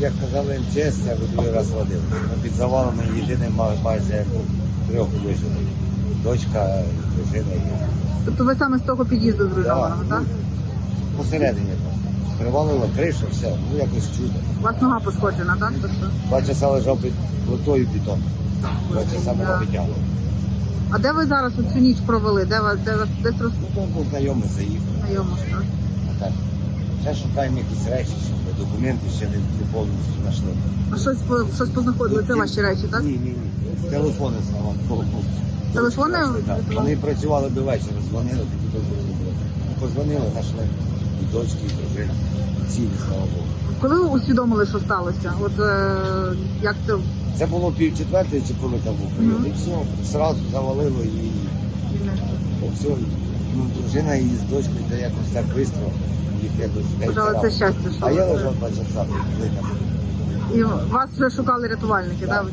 як казали МЧС, це ви другий раз водили. Ну, під завалами єдиний майже трьох вижили. Дочка, дружина і я. Тобто ви саме з того під'їзду Да, так? Посередині там. Привалило кришу, все, ну якось чудо. У вас нога пошкоджена, так? Тобто? Два часа лежав під плитою бетон. Два часа було Да. А де ви зараз цю ніч провели? Де вас де вас десь Ну, там був знайомий заїхав. роззнайомо? А так. Ще шукаємо якісь речі, щоб документи ще не, не повністю знайшли. А щось по- щось познаходили? Це ваші речі, так? Ні, ні, ні. Телефони знову. Телефони? Вони працювали до вечора, дзвонили, тоді дозвонили. Позвонили, знайшли і дочки, і дружина. І цілі, слава Богу. Коли ви усвідомили, що сталося? От е, як це Це було пів четвертої, чи коли там був період. І все, зразу завалило і, і все. Ну, дружина і з дочкою, де якось так швидко їх якось Бажали це щастя, що А я ви- лежав два часа, і вас вже шукали рятувальники, так?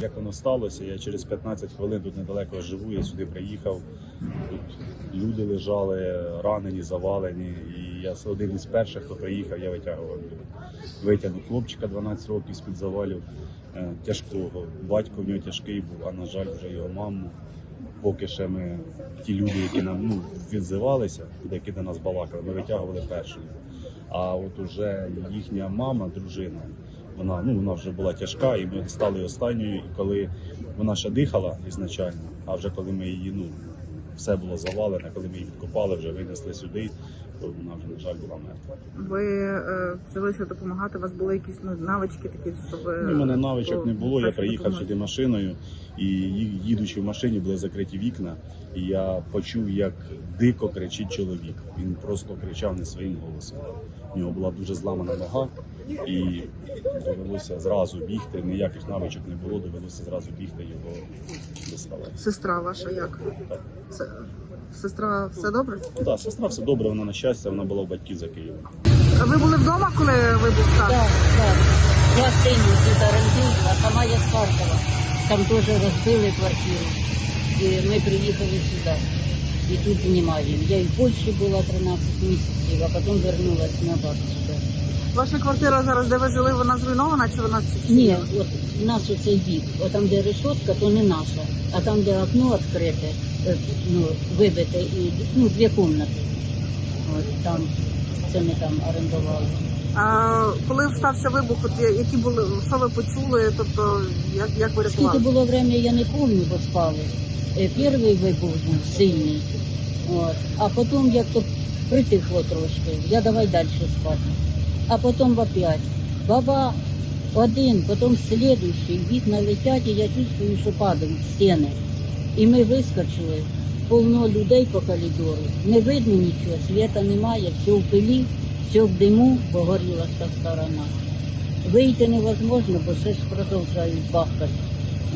Як воно сталося, я через 15 хвилин тут недалеко живу, я сюди приїхав. Тут люди лежали, ранені, завалені. І я один із перших, хто приїхав, я витягував його. Витягнув хлопчика 12 років з-під завалів, е, тяжкого. Батько в нього тяжкий був, а на жаль, вже його маму. Поки ще ми ті люди, які нам ну, відзивалися, які до нас балакали, ми витягували першими. А от уже їхня мама, дружина, вона ну вона вже була тяжка, і ми стали останньою. І коли вона ще дихала ізначально, а вже коли ми її ну все було завалене, коли ми її відкопали, вже винесли сюди, то вона вже на жаль була мертва. Ви е, взялися допомагати, у вас були якісь ну, навички такі, щоб... е, Ну, У мене навичок не було. Я приїхав сюди машиною, і їдучи в машині, були закриті вікна. І я почув, як дико кричить чоловік. Він просто кричав не своїм голосом. У нього була дуже зламана нога, і довелося зразу бігти. Ніяких навичок не було, довелося зразу бігти його доставати. Сестра ваша як? Так. Се- Сестра, все добре? Ну, так, сестра все добре, вона на щастя, вона була в батьків за Києвом. А ви були вдома, коли вибух став? Так, так. Я сину тут орендую, а сама я з Харкова. Там теж розбили квартиру. І ми приїхали сюди. І тут знімаємо. Я і в Польщі була 13 місяців, а потім вернулася назад сюди. Ваша квартира зараз, де ви жили, вона зруйнована чи вона Ні, от у нас оцей бік, от там, де решетка, то не наша, а там, де окно відкрите, е, ну, вибите, і ну, дві кімнати. От там, це ми там орендували. А коли стався вибух, от які були, що ви почули, тобто як, як ви Скільки було время, я не пам'ятаю, бо спали. Е, Перший вибух був сильний, от. а потім як то притихло трошки, я давай далі спати. А потім опять. Баба один, потім слідуючий, вікна летять, і я чувствую, що падають стіни. І ми вискочили, повно людей по коридору, не видно нічого, світа немає, все в пилі, все в диму, бо горіла сторона. Вийти невозможно, бо ж продовжують бахкати.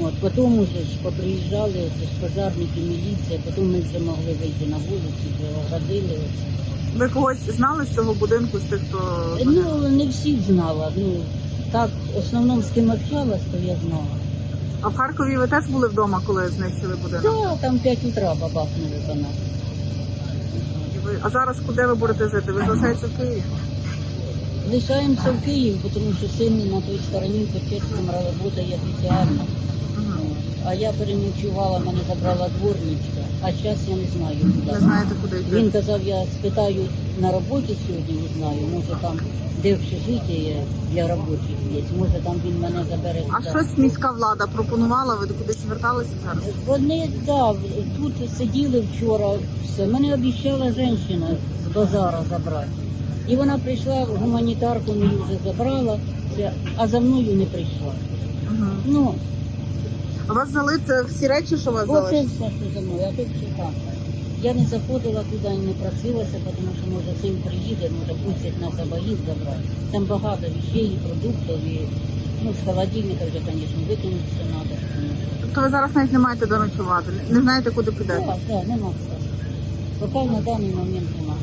От, потім уже ж поприїжджали це ж пожарники, міліція, потім ми вже могли вийти на вулицю, вже оградили. Ви когось знали з цього будинку, з тих, хто Ну, не всіх знала. Ну, так, в основному з ким общалась, то я знала. а в Харкові ви теж були вдома, коли знищили будинок? Да, там 5 утра бабахнули по нас. І ви- А зараз куди ви будете жити? Ви залишаєтеся в Києві? Лишаємося в Київ, тому що син на той стороні по чеському працює офіціально. А я переночувала, мене забрала дворничка, а зараз я не знаю куди. Не знаєте, куди йти? Він казав, я спитаю на роботі сьогодні, не знаю, може там де общежиття для робочих є, може там він мене забере. А туди. щось міська влада пропонувала? Ви кудись зверталися зараз? Вони да, тут сиділи вчора, все. Мене обіцяла жінка з базара забрати. І вона прийшла, гуманітарку мені вже забрала, все, а за мною не прийшла. Угу. Ну, А вас це всі речі, що у вас залишили? все, мною, а тут все так. Я не заходила туди, не просилася, тому що може син приїде, може пустять нас обоїх забрати. Там багато речей, і продуктів, і ну, з холодильника вже, звісно, викинути все треба. Тобто ви зараз навіть не маєте де ночувати, не знаєте, куди підете? Так, так, нема все. Поки на даний момент нема.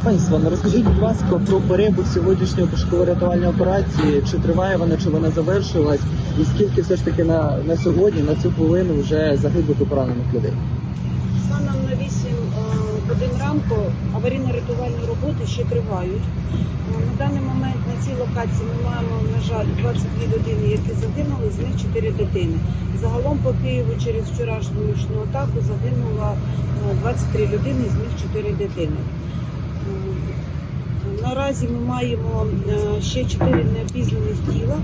Панство, ну розкажіть, будь ласка, про перебіг сьогоднішньої пошуково-рятувальної операції. Чи триває вона, чи вона завершилась, і скільки все ж таки на, на сьогодні, на цю хвилину вже загиблих і поранених людей? Станом на 8 е, годин ранку аварійно-рятувальні роботи ще тривають. Е, На даний момент на цій локації ми маємо, на жаль, 22 людини, які загинули, з них 4 дитини. Загалом по Києву через вчорашню атаку загинуло е, 23 людини, з них 4 дитини. Наразі ми маємо е, ще 4 неопізнаних тіла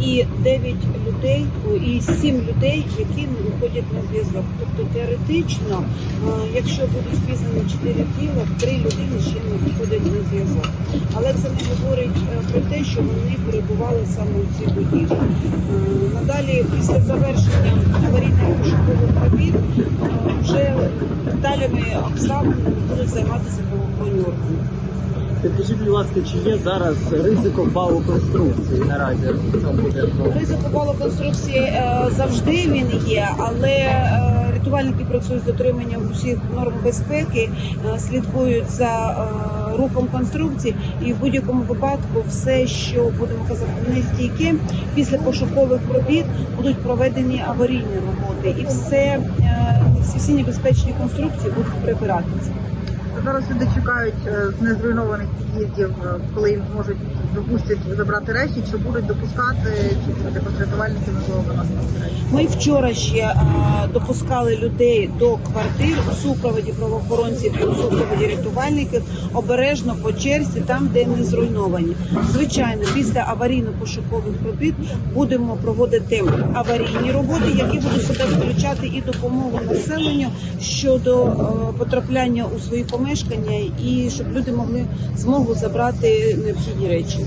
і 9 людей, і 7 людей, які не виходять на зв'язок. Тобто теоретично, е, якщо будуть впізнані 4 тіла, 3 людини ще не виходять на зв'язок. Але це не говорить е, про те, що вони перебували саме у цій будівлі. Надалі, після завершення аварійно-пошукових робіт, е, вже деталями обставинами будуть займатися правоохоронні органи. Підкажіть, будь ласка, чи є зараз ризик обвалу конструкції наразі в цьому будинку? Ризик обвалу конструкції е, завжди він є, але е, рятувальники працюють з дотриманням усіх норм безпеки, е, слідкують за е, рухом конструкції, і в будь-якому випадку все, що будемо казати, нестійке, після пошукових робіт будуть проведені аварійні роботи, і все е, всі небезпечні конструкції будуть прибиратися. Зараз люди чекають е, з незруйнованих під'їздів, е, коли їм зможуть допустять забрати речі, чи будуть допускати, чи рятувальники можливо виносити речі. Ми вчора ще е, допускали людей до квартир у супроводі правоохоронців і у супроводі рятувальників обережно по черзі, там, де не зруйновані. Звичайно, після аварійно-пошукових робіт будемо проводити аварійні роботи, які будуть себе включати і допомогу населенню щодо е, потрапляння у свої помешкання, і щоб люди могли змогу забрати необхідні речі.